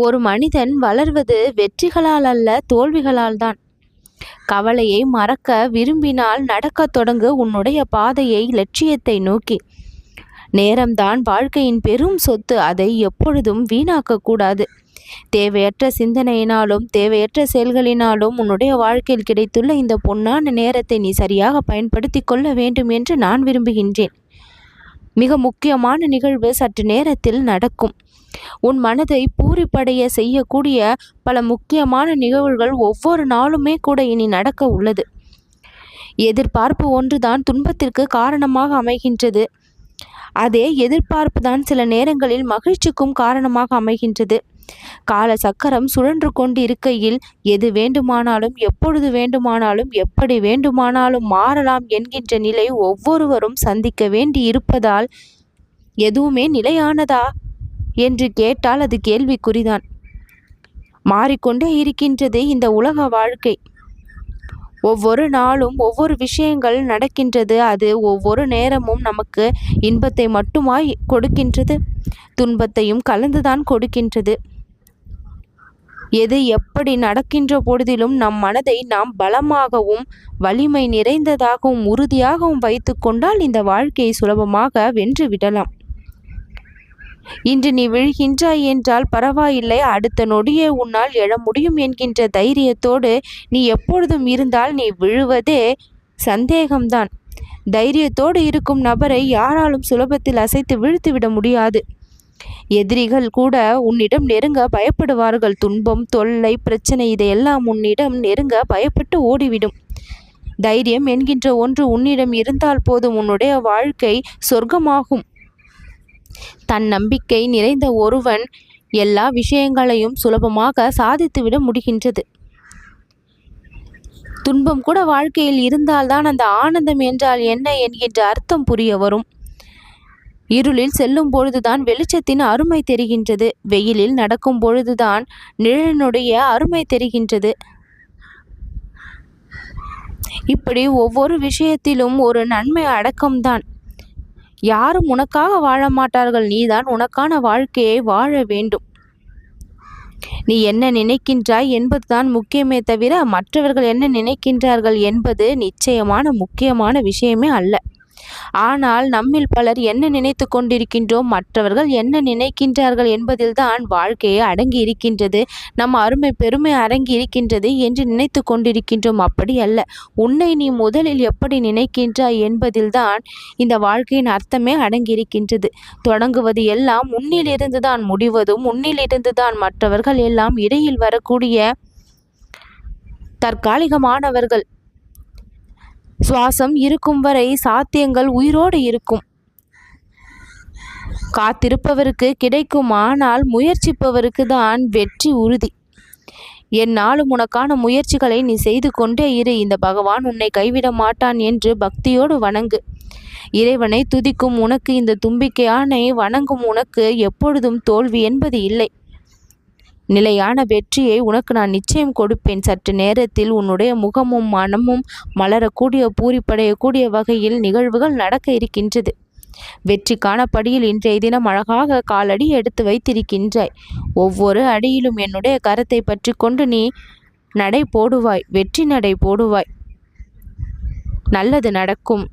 ஒரு மனிதன் வளர்வது வெற்றிகளால் அல்ல தோல்விகளால் தான். கவலையை மறக்க விரும்பினால் நடக்கத் தொடங்கு உன்னுடைய பாதையை லட்சியத்தை நோக்கி. நேரம்தான் வாழ்க்கையின் பெரும் சொத்து அதை எப்பொழுதும் வீணாக்கக்கூடாது தேவையற்ற சிந்தனையினாலும் தேவையற்ற செயல்களினாலும் உன்னுடைய வாழ்க்கையில் கிடைத்துள்ள இந்த பொன்னான நேரத்தை நீ சரியாக பயன்படுத்தி கொள்ள வேண்டும் என்று நான் விரும்புகின்றேன். மிக முக்கியமான நிகழ்வு சற்று நேரத்தில் நடக்கும். உன் மனதை பூரிப்படைய செய்யக்கூடிய பல முக்கியமான நிகழ்வுகள் ஒவ்வொரு நாளுமே கூட இனி நடக்க உள்ளது. எதிர்பார்ப்பு ஒன்றுதான் துன்பத்திற்கு காரணமாக அமைகின்றது. அதே எதிர்பார்ப்பு தான் சில நேரங்களில் மகிழ்ச்சிக்கும் காரணமாக அமைகின்றது. கால சக்கரம் சுழன்று கொண்டு இருக்கையில் எது வேண்டுமானாலும் எப்பொழுது வேண்டுமானாலும் எப்படி வேண்டுமானாலும் மாறலாம் என்கின்ற நிலை ஒவ்வொருவரும் சந்திக்க வேண்டி இருப்பதால் எதுவுமே நிலையானதா? என்று கேட்டால் அது கேள்விக்குறிதான். மாறிக்கொண்டே இருக்கின்றது இந்த உலக வாழ்க்கை. ஒவ்வொரு நாளும் ஒவ்வொரு விஷயங்கள் நடக்கின்றது. அது ஒவ்வொரு நேரமும் நமக்கு இன்பத்தை மட்டுமாய் கொடுக்கின்றது. துன்பத்தையும் கலந்துதான் கொடுக்கின்றது. எது எப்படி நடக்கின்ற பொழுதிலும் நம் மனதை நாம் பலமாகவும் வலிமை நிறைந்ததாகவும் உறுதியாகவும் வைத்து கொண்டால் இந்த வாழ்க்கையை சுலபமாக வென்று விடலாம். இன்று நீ விழுகின்றாய் என்றால் பரவாயில்லை அடுத்த நொடியே உன்னால் எழ முடியும் என்கின்ற தைரியத்தோடு நீ எப்பொழுதும் இருந்தால் நீ விழுவதே சந்தேகம்தான். தைரியத்தோடு இருக்கும் நபரை யாராலும் சுலபத்தில் அசைத்து வீழ்த்திவிட முடியாது. எதிரிகள் கூட உன்னிடம் நெருங்க பயப்படுவார்கள். துன்பம் தொல்லை பிரச்சனை இதையெல்லாம் உன்னிடம் நெருங்க பயப்பட்டு ஓடிவிடும். தைரியம் என்கின்ற ஒன்று உன்னிடம் இருந்தால் போதும் உன்னுடைய வாழ்க்கை சொர்க்கமாகும். தன் நம்பிக்கை நிறைந்த ஒருவன் எல்லா விஷயங்களையும் சுலபமாக சாதித்துவிட முடிகின்றது. துன்பம் கூட வாழ்க்கையில் இருந்தால்தான் அந்த ஆனந்தம் என்றால் என்ன என்கின்ற அர்த்தம் புரிய வரும். இருளில் செல்லும் பொழுதுதான் வெளிச்சத்தின் அருமை தெரிகின்றது. வெயிலில் நடக்கும் பொழுதுதான் நிழலினுடைய அருமை தெரிகின்றது. இப்படி ஒவ்வொரு விஷயத்திலும் ஒரு நன்மை அடக்கம்தான். யாரும் உனக்காக வாழ மாட்டார்கள். நீதான் உனக்கான வாழ்க்கையை வாழ வேண்டும். நீ என்ன நினைக்கின்றாய் என்பதுதான் முக்கியமே தவிர மற்றவர்கள் என்ன நினைக்கின்றார்கள் என்பது நிச்சயமான முக்கியமான விஷயமே அல்ல. ஆனால் நம்மில் பலர் என்ன நினைத்து கொண்டிருக்கின்றோம்? மற்றவர்கள் என்ன நினைக்கின்றார்கள் என்பதில்தான் வாழ்க்கையை அடங்கி இருக்கின்றது. நம் அருமை பெருமை அடங்கி இருக்கின்றது என்று நினைத்து கொண்டிருக்கின்றோம். அப்படி அல்ல. உன்னை நீ முதலில் எப்படி நினைக்கின்றாய் என்பதில்தான் இந்த வாழ்க்கையின் அர்த்தமே அடங்கியிருக்கின்றது தொடங்குவது எல்லாம் உன்னிலிருந்து தான் முடிவதும் உன்னிலிருந்து தான் மற்றவர்கள் எல்லாம் இடையில் வரக்கூடிய தற்காலிகமானவர்கள் சுவாசம் இருக்கும் வரை சாத்தியங்கள் உயிரோடு இருக்கும். காத்திருப்பவருக்கு கிடைக்கும் ஆனால் முயற்சிப்பவருக்கு தான் வெற்றி உறுதி. என்னாலும் உனக்கான முயற்சிகளை நீ செய்து கொண்டே இரு. இந்த பகவான் உன்னை கைவிட மாட்டான் என்று பக்தியோடு வணங்கு. இறைவனை துதிக்கும் உனக்கு இந்த தும்பிக்கையானை வணங்கும் உனக்கு எப்பொழுதும் தோல்வி என்பது இல்லை. நிலையான வெற்றியை உனக்கு நான் நிச்சயம் கொடுப்பேன். சற்று நேரத்தில் உன்னுடைய முகமும் மனமும் மலரக்கூடிய பூரிப்படையக்கூடிய வகையில் நிகழ்வுகள் நடக்க இருக்கின்றது. வெற்றிக்கான படியில் இன்றைய தினம் அழகாக காலடி எடுத்து வைத்திருக்கின்றாய். ஒவ்வொரு அடியிலும் என்னுடைய கரத்தை பற்றி கொண்டு நீ நடை போடுவாய் வெற்றி நடை போடுவாய். நல்லது நடக்கும்.